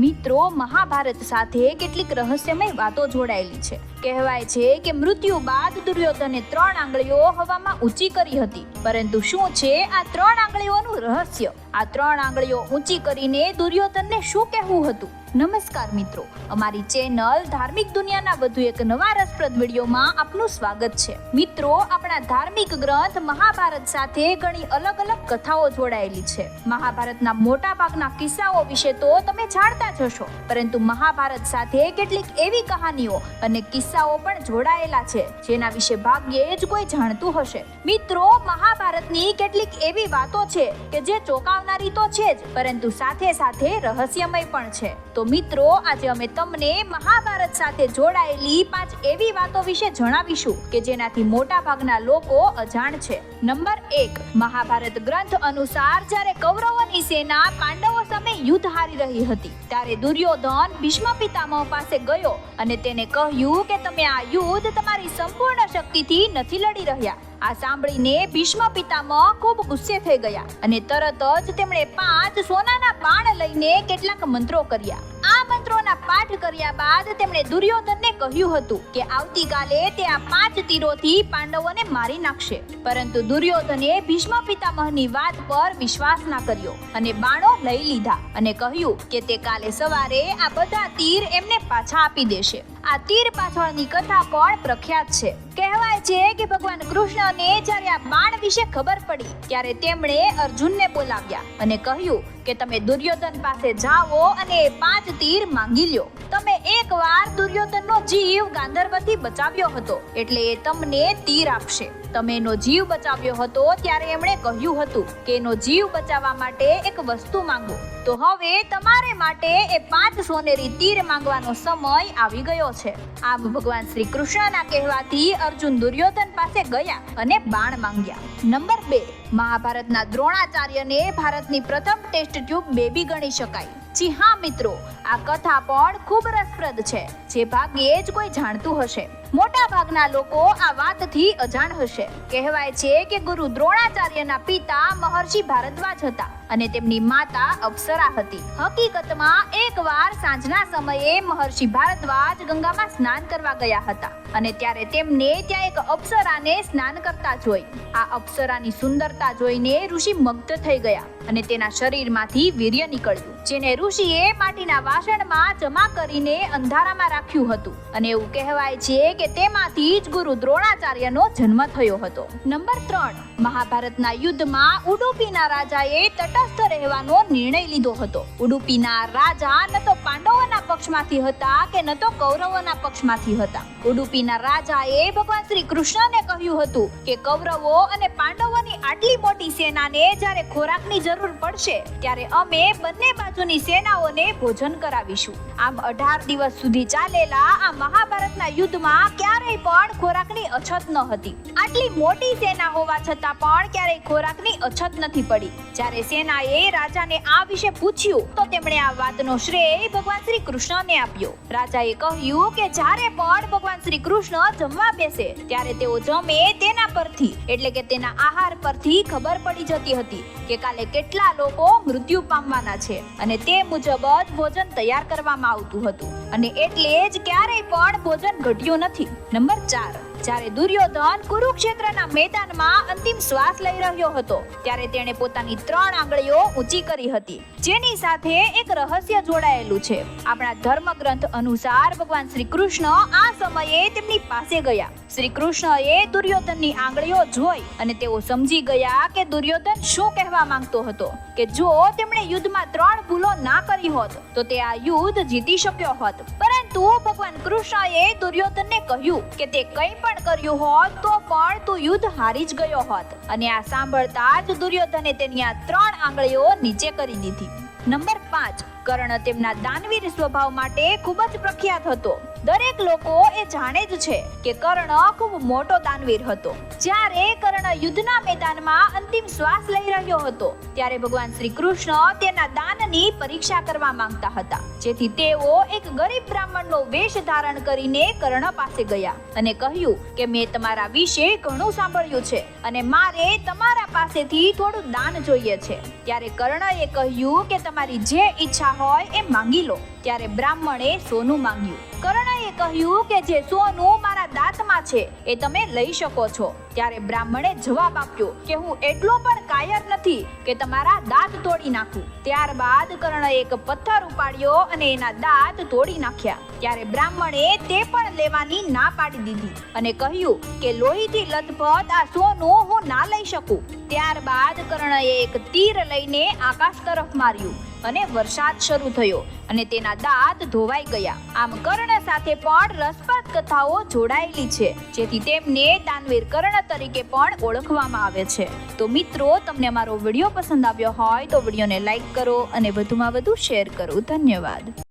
મિત્રો, મહાભારત સાથે કેટલીક રહસ્યમય વાતો જોડાયેલી છે. કહેવાય છે કે મૃત્યુ બાદ દુર્યોધને ત્રણ આંગળીઓ હવામાં ઊંચી કરી હતી. પરંતુ શું છે આ ત્રણ આંગળીઓનું રહસ્ય. આ ત્રણ આંગળીઓ ઊંચી કરીને દુર્યોધનને શું કહેવું હતું? નમસ્કાર મિત્રો, અમારી ચેનલ ધાર્મિક દુનિયાના વધુ એક નવા રસપ્રદ વિડીયોમાં આપનું સ્વાગત છે. મિત્રો, આપણા ધાર્મિક ગ્રંથ મહાભારત સાથે ઘણી અલગ અલગ કથાઓ જોડાયેલી છે. મહાભારતના મોટા ભાગના કિસ્સાઓ વિશે તો તમે જાણતા જ હશો, પરંતુ મહાભારત સાથે કેટલીક એવી કહાનીઓ અને કિસ્સાઓ પણ જોડાયેલા છે, જેના વિશે ભાગ્યે જ કોઈ જાણતું હશે. મિત્રો, મહાભારતની કેટલીક એવી વાતો છે કે જે ચોંકાવનારી તો છે જ, પરંતુ સાથે સાથે રહસ્યમય પણ છે. તો મિત્રો, આજે અમે તમને મહાભારત સાથે જોડાયેલી પાંચ એવી વાતો વિશે જણાવીશું કે જેનાથી મોટા ભાગના લોકો અજાણ છે. નંબર એક, મહાભારત ગ્રંથ અનુસાર જ્યારે કૌરવોની સેના પાંડવો સામે યુદ્ધ હારી રહી હતી, ત્યારે દુર્યોધન ભીષ્મ પિતામહ પાસે ગયો અને તેને કહ્યું કે તમે આ યુદ્ધ તમારી સંપૂર્ણ શક્તિથી નથી લડી રહ્યા. આ સાંભળીને ભીષ્મ પિતામહ ખૂબ ગુસ્સે થઈ ગયા અને તરત જ તેમણે પાંચ સોનાના બાણ લઈને કેટલાક મંત્રો કર્યા. આ મંત્રોના પાઠ કર્યા બાદ તેમણે દુર્યોધનને કહ્યું હતું કે આવતીકાલે તે આ પાંચ તીરોથી પાંડવોને મારી નાખશે. પરંતુ દુર્યોધને ભીષ્મ પિતામહની વાત પર વિશ્વાસ ના કર્યો અને બાણો લઈ લીધા અને કહ્યું કે તે કાલે સવારે આ બધા તીર એમને પાછા આપી દેશે. આ તીર પાછળની કથા પણ પ્રખ્યાત છે. કહેવાય છે કે ભગવાન કૃષ્ણને જ્યારે આ બાણ વિશે ખબર પડી, ત્યારે તેમણે અર્જુનને બોલાવ્યા અને કહ્યું કે તમે દુર્યોધન પાસે જાઓ અને પાંચ તીર માંગી લ્યો. તમે એકવાર દુર્યોધનનો જીવ ગાંધર્વથી બચાવ્યો હતો એટલે એ તમને તીર આપશે. તમે એનો જીવ બચાવ્યો હતો ત્યારે એમણે કહ્યું હતું કે એનો જીવ બચાવવા માટે એક વસ્તુ માંગો. તો હવે તમારે માટે એ પાંચ સોનેરી તીર માંગવાનો સમય આવી ગયો છે. આમ ભગવાન શ્રી કૃષ્ણના કહેવાથી અર્જુન દુર્યોધન પાસે ગયા અને બાણ માંગ્યા. નંબર બે, મહાભારતના દ્રોણાચાર્યને ભારતની પ્રથમ ટેસ્ટ ટ્યુબ બેબી ગણી શકાય. જી હા મિત્રો, આ કથા પણ ખૂબ રસપ્રદ છે. જે ભાગ્યે જ કોઈ જાણતું હશે. મોટા ભાગના લોકો આ વાતથી અજાણ હશે. કહેવાય છે કે ગુરુ દ્રોણાચાર્યના પિતા મહર્ષિ ભારદ્વાજ હતા અને તેમની માતા અપ્સરા હતી. હકીકતમાં એકવાર સાંજના સમયે મહર્ષિ ભારદ્વાજ ગંગામાં સ્નાન કરવા ગયા હતા અને ત્યારે તેમને ત્યાં એક અપ્સરાને સ્નાન કરતા જોઈ. આ અપ્સરાની સુંદરતા જોઈને ઋષિ મગ્ધ થઈ ગયા અને તેના શરીરમાંથી વીર્ય નીકળ્યું, જેને ઋષિએ માટીના વાસણમાં જમા કરીને અંધારામાં રાખ્યું હતું. અને એવું કહેવાય છે કે તેમાંથી જ ગુરુ દ્રોણાચાર્યનો જન્મ થયો હતો. નંબર ત્રણ, મહાભારતના યુદ્ધમાં ઉડુપીના રાજાએ તટસ્થ રહેવાનો નિર્ણય લીધો હતો. ઉડુપીના રાજા ન તો પાંડવોના પક્ષમાંથી હતા કે ન તો કૌરવોના પક્ષમાંથી હતા. ઉડુપીના રાજાએ ભગવાન શ્રી કૃષ્ણને કહ્યું હતું કે કૌરવો અને પાંડવોની આટલી મોટી સેનાને જ્યારે ખોરાકની જરૂર પડશે, ત્યારે અમે બંને બાજુની સેનાઓને ભોજન કરાવીશું. આમ અઢાર દિવસ સુધી ચાલેલા આ મહાભારતના યુદ્ધમાં ક્યારેય પણ ખોરાકની અછત ન હતી. આટલી મોટી સેના હોવા છતાં પણ ક્યારેય ખોરાકની અછત નથી પડી. જ્યારે સેનાએ રાજાને આ વિશે પૂછ્યું, તો તેમણે આ વાતનો શ્રેય ભગવાન શ્રી કૃષ્ણને આપ્યો. રાજાએ કહ્યું કે જ્યારે પણ ભગવાન શ્રી કૃષ્ણ જમવા બેસે, ત્યારે તેઓ જમે તેના પરથી, એટલે કે તેના આહાર પરથી ખબર પડી જતી હતી કે કાલે કેટલા લોકો મૃત્યુ પામવાના છે અને તે મુજબ જ ભોજન તૈયાર કરવામાં આવતું હતું. અને એટલે જ ક્યારેય પણ ભોજન ઘટ્યું નથી. નંબર ચાર. જ્યારે દુર્યોધન કુરુક્ષેત્રના મેદાનમાં અંતિમ શ્વાસ લઈ રહ્યો હતો, ત્યારે તેણે પોતાની ત્રણ આંગળીઓ ઊંચી કરી હતી, જેની સાથે એક રહસ્ય જોડાયેલું છે. આપણા ધર્મગ્રંથ અનુસાર ભગવાન શ્રી કૃષ્ણ આ સમયે તેમની પાસે ગયા. શ્રી કૃષ્ણએ દુર્યોધનની આંગળીઓ જોઈ અને તેઓ સમજી ગયા કે દુર્યોધન શું કહેવા માંગતો હતો, કે જો તેમણે યુદ્ધમાં ત્રણ ભૂલો ના કરી હોત, તો તે આ યુદ્ધ જીતી શક્યો હોત. પરંતુ ભગવાન કૃષ્ણએ દુર્યોધનને કહ્યું કે તે કંઈ પણ કર્યું હોત, તો પણ તું યુદ્ધ હારી જ ગયો હોત. અને આ સાંભળતા જ દુર્યોધને તેની આ ત્રણ આંગળીઓ નીચે કરી દીધી. નંબર પાંચ. કર્ણ તેમના દાનવીર સ્વભાવ માટે ખૂબ જ પ્રખ્યાત હતો. દરેક લોકો એ જાણે જ છે કે કર્ણ ખૂબ મોટો દાનવીર હતો. જ્યારે કર્ણ યુદ્ધના મેદાનમાં અંતિમ શ્વાસ લઈ રહ્યો હતો, ત્યારે ભગવાન શ્રી કૃષ્ણ તેના દાનની પરીક્ષા કરવા માંગતા હતા. જેથી તેઓ એક ગરીબ બ્રાહ્મણનો વેશ ધારણ કરીને કર્ણ પાસે ગયા અને કહ્યું કે મેં તમારા વિશે ઘણું સાંભળ્યું છે અને મારે તમારા પાસેથી થોડું દાન જોઈએ છે. ત્યારે કર્ણએ કહ્યું કે તમારી જે ઈચ્છા હોય એ માંગી લો. ત્યારે બ્રાહ્મણે સોનું માંગ્યું. કર્ણએ કહ્યું કે જે સોનું મારા દાંતમાં છે, એ તમે લઈ શકો છો. ત્યારે બ્રાહ્મણે જવાબ આપ્યો કે હું એટલો પણ કાયર નથી કે તમારા દાંત તોડી નાખું. ત્યારબાદ કર્ણએ એક પથ્થર ઉપાડ્યો અને એના દાંત તોડી નાખ્યા. ત્યારે બ્રાહ્મણે તે પણ લેવાની ના પાડી દીધી અને કહ્યું કે લોહીથી લથપથ આ સોનું હું ના લઈ શકું. ત્યારબાદ કર્ણએ એક તીર લઈને આકાશ તરફ માર્યું. અને વરસાદ શરૂ થયો અને તેના દાંત ધોવાઈ ગયા. આમ કર્ણ સાથે પણ રસપ્રદ કથાઓ જોડાયેલી છે, જેથી તેમને દાનવીર કર્ણ તરીકે પણ ઓળખવામાં આવે છે. તો મિત્રો, તમને અમારો વીડિયો પસંદ આવ્યો હોય તો વિડીયોને લાઈક કરો અને વધુમાં વધુ શેર કરો. ધન્યવાદ.